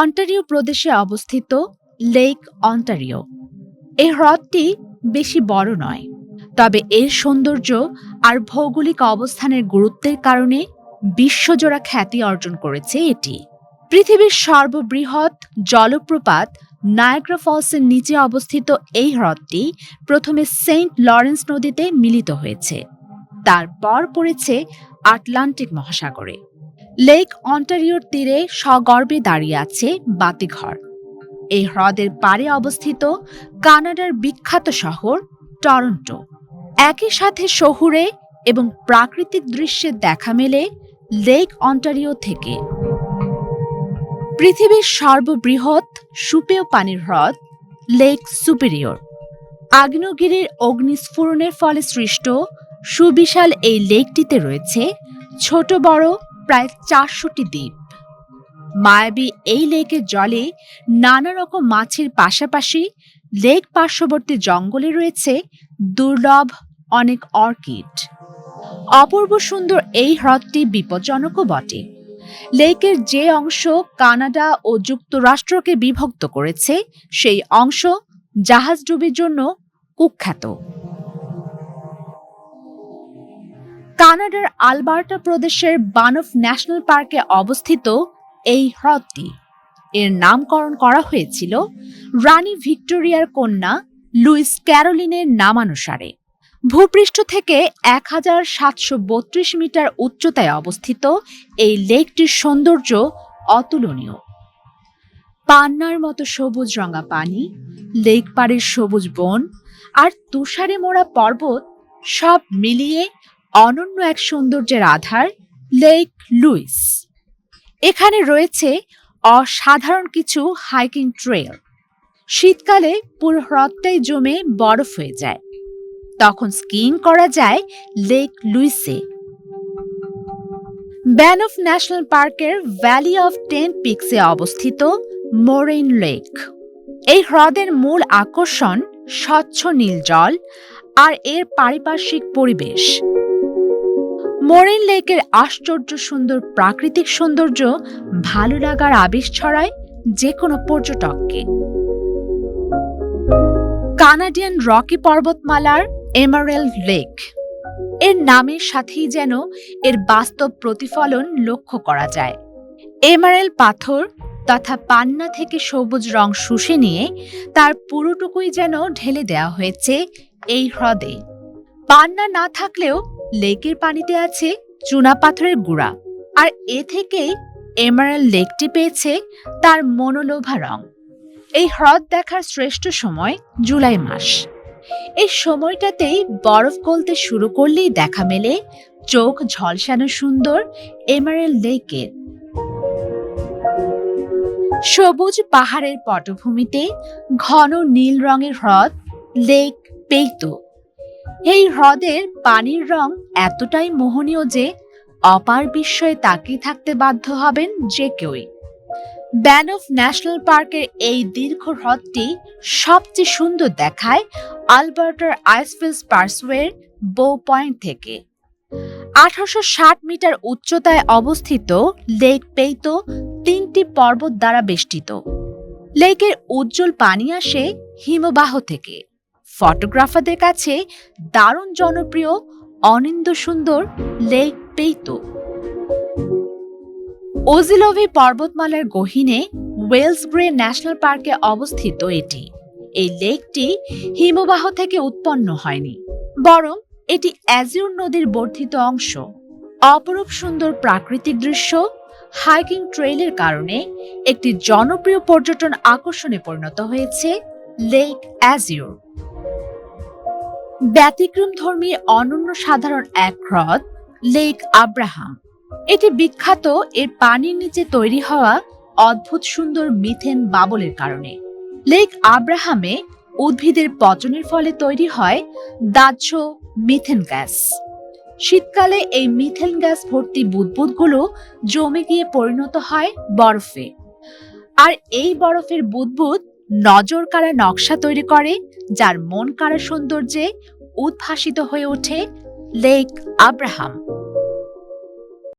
Ontario প্রদেশে অবস্থিত lake Ontario. এই হ্রদটি বেশি বড় নয়, তবে এর সৌন্দর্য আর ভৌগোলিক অবস্থানের গুরুত্বের কারণে বিশ্বজোড়া খ্যাতি অর্জন করেছে এটি। পৃথিবীর সর্ববৃহৎ জলপ্রপাত নায়াগ্রা ফলসের নিচে অবস্থিত এই হ্রদটি প্রথমে সেন্ট লরেন্স নদীতে মিলিত হয়েছে, তারপর পড়েছে আটলান্টিক মহাসাগরে। লেক অন্টারিওর তীরে সগর্বে দাঁড়িয়ে আছে বাতিঘর। এই হ্রদের পাড়ে অবস্থিত কানাডার বিখ্যাত শহর টরন্টো। একই সাথে শহুরে এবং প্রাকৃতিক দৃশ্যের দেখা মেলে লেক অন্টারিও থেকে। পৃথিবীর সর্ববৃহৎ সুপেয় পানির হ্রদ লেক সুপিরিয়র। আগ্নেয়গিরির অগ্নিস্ফুরণের ফলে সৃষ্ট সুবিশাল এই লেকটিতে রয়েছে ছোট বড় প্রায় চারশোটি দ্বীপ। মায়াবী এই লেকের জলে নানা রকম মাছের পাশাপাশি লেক পার্শ্ববর্তী জঙ্গলে রয়েছে দুর্লভ অনেক অর্কিড। অপূর্ব সুন্দর এই হ্রদটি বিপজ্জনকও বটে। লেকের যে অংশ কানাডা ও যুক্তরাষ্ট্রকে বিভক্ত করেছে, সেই অংশ জাহাজডুবির জন্য কুখ্যাত। কানাডার আলবার্টা প্রদেশের বানফ ন্যাশনাল পার্কে অবস্থিত এই হ্রদটি। এর নামকরণ করা হয়েছিল রানী ভিক্টোরিয়ার কন্যা লুইস ক্যারোলিনের নামানুসারে। ভূপৃষ্ঠ থেকে এক হাজার সাতশো বত্রিশ মিটার উচ্চতায় অবস্থিত এই লেকটির সৌন্দর্য অতুলনীয়। পান্নার মতো সবুজ রঙা পানি, লেক পাড়ের সবুজ বন আর তুষারে মোড়া পর্বত সব মিলিয়ে অনন্য এক সৌন্দর্যের আধার লেক লুইস এখানে রয়েছে অসাধারণ কিছু হাইকিং ট্রেল শীতকালে পুরো হ্রদটাই জমে বরফ হয়ে যায়। তখন স্কিইং করা যায় লেক লুইসে ব্যানফ ন্যাশনাল পার্কের ভ্যালি অফ টেন পিক্সে অবস্থিত মোরেন লেক এই হ্রদের মূল আকর্ষণ স্বচ্ছ নীল জল আর এর পারিপার্শ্বিক পরিবেশ। মোরেন লেকের আশ্চর্য সুন্দর প্রাকৃতিক সৌন্দর্য ভালো লাগার আবেশ ছড়ায় যে কোনো পর্যটককে। কানাডিয়ান রকি পর্বতমালার এমারেল্ড লেক এর নামের সাথেই যেন এর বাস্তব প্রতিফলন লক্ষ্য করা যায়। এমারেল পাথর তথা পান্না থেকে সবুজ রং শুষে নিয়ে তার পুরোটুকুই যেন ঢেলে দেওয়া হয়েছে এই হ্রদে। পান্না না থাকলেও লেকের পানিতে আছে চুনা পাথরের গুঁড়া, আর এ থেকেই এমারেল লেকটি পেয়েছে তার মনোলোভা রং। এই হ্রদ দেখার শ্রেষ্ঠ সময় জুলাই মাস। এই সময়টাতেই বরফ গলতে শুরু করলেই দেখা মেলে চোখ ঝলসানো সুন্দর এমারেল লেকের। সবুজ পাহাড়ের পটভূমিতে ঘন নীল রঙের হ্রদ, লেক, পেইতো এই হ্রদের পানির রং এতটাই মোহনীয় যে অপার বিস্ময়ে তাকিয়ে থাকতে বাধ্য হবেন যে কেউই। ব্যানফ ন্যাশনাল পার্কের এই দীর্ঘ হ্রদটি সবচেয়ে সুন্দর দেখায় আলবার্টার আইসফিল্স পার্সওয়ের বো পয়েন্ট থেকে। আঠারোশো ষাট মিটার উচ্চতায় অবস্থিত লেক পেইতো তিনটি পর্বত দ্বারা বেষ্টিত। লেকের উজ্জ্বল পানি আসে হিমবাহ থেকে। ফটোগ্রাফারদের কাছে দারুণ জনপ্রিয় অনিন্দ সুন্দর লেক পেইতো। ওজিলোভি পর্বতমালার গহীনে ওয়েলসব্রে ন্যাশনাল পার্কে অবস্থিত এটি। এই লেকটি হিমবাহ থেকে উৎপন্ন হয়নি, বরং এটি অ্যাজিউর নদীর বর্ধিত অংশ। অপরূপ সুন্দর প্রাকৃতিক দৃশ্য হাইকিং ট্রেইলের কারণে একটি জনপ্রিয় পর্যটন আকর্ষণে পরিণত হয়েছে লেক অ্যাজিওর ব্যতিক্রম ধর্মী অনন্য সাধারণ এক হ্রদ লেক আব্রাহাম এটি বিখ্যাত, এর পানির নিচে তৈরি হওয়া অদ্ভুত সুন্দর মিথেন বাবলের কারণে। লেক আব্রাহামে উদ্ভিদের পচনের ফলে তৈরি হয় দাহ্য মিথেন গ্যাস। শীতকালে এই মিথেন গ্যাস ভর্তি বুদবুদগুলো জমে গিয়ে পরিণত হয় বরফে। আর এই বরফের বুদবুদ নজর কাড়া নকশা তৈরি করে যার মন কারা সৌন্দর্যে উদ্ভাসিত হয়ে ওঠে লেক আব্রাহাম।